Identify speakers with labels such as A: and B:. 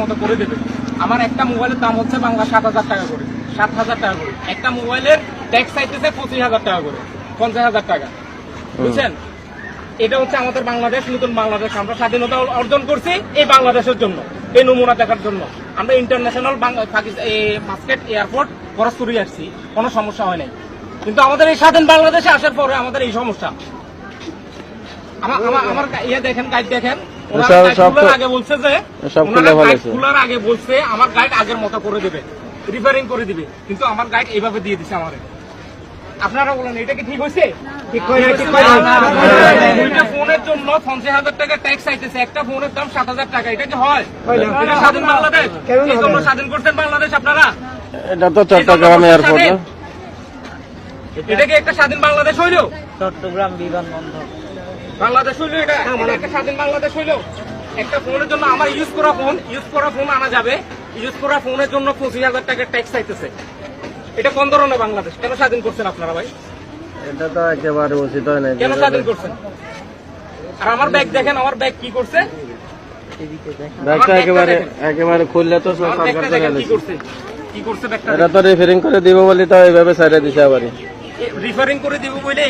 A: মতো করে দেবে। আমার একটা মোবাইলের দাম হচ্ছে বাংলা সাত হাজার টাকা করে। সাত হাজার টাকা করে। একটা মোবাইলের ট্যাক্স চাইতেছে পঁচিশ হাজার টাকা করে। পঞ্চাশ হাজার টাকা। বুঝছেন? এটা হচ্ছে আমাদের বাংলাদেশ নতুন বাংলাদেশ। আমরা স্বাধীনতা অর্জন করছি এই বাংলাদেশের জন্য এই নমুনা দেখার জন্য। আমরা ইন্টারন্যাশনাল মাস্কেট এয়ারপোর্ট খরচ করে আসছি। কোনো সমস্যা হয় নাই। কিন্তু আমাদের এই স্বাধীন বাংলাদেশে আসার পরে আমাদের এই সমস্যা। আমার আমার আমার ইয়ে দেখেন গাইড দেখেন। ওনারা
B: সব-
A: guide
B: সব
A: খোলার
B: তো-
A: আগে বলছে যে
B: সব খুলে
A: ওনারা guide
B: ফেলেছে।
A: খোলার আগে বলছে আমার গাইড আগের মতো করে দিবে রিপেয়ারিং করে দিবে কিন্তু আমার গাইড এইভাবে দিয়ে দিছে আমারে আপনারা বলেন এটা কি ঠিক হয়েছে দুইটা ফোনের জন্য পঞ্চাশ হাজার টাকা ট্যাক্স চাইতেছে একটা ফোনের দাম সাত হাজার টাকা এটা কি হয় এটা স্বাধীন বাংলাদেশ এই জন্য স্বাধীন করছেন বাংলাদেশ আপনারা
B: এটা তো চট্টগ্রাম এয়ারপোর্ট
A: এটা কি একটা স্বাধীন বাংলাদেশ হইল
C: চট্টগ্রাম বিমানবন্দর
A: বাংলাদেশ হইল এটা। এটা একটা স্বাধীন বাংলাদেশ হইল। একটা ফোনের জন্য আমার ইউজ করা ফোন ইউজ করা ফোন আনা যাবে। ইউজ করা ফোনের জন্য পঁচিশ হাজার টাকা ট্যাক্স চাইতেছে। এটা কোন ধরনের বাংলাদেশ? কেন স্বাধীন করছেন আপনারা ভাই?
B: এটা তো একেবারে উচিত হয় না
A: কেন স্বাধীন করছেন? আর আমার ব্যাগ দেখেন আমার ব্যাগ কি করছে?
B: ব্যাগটা একেবারে একেবারে খুললে তো সব সরকার
A: ব্যাগটা
B: থেকে
A: দেখেন কি করছে? কি করছে ব্যাগটা
B: এটা তো রিফারিং করে দিব বলে তো এইভাবে সাইডে দিছে আবার।
A: রিফারিং করে দিব বলে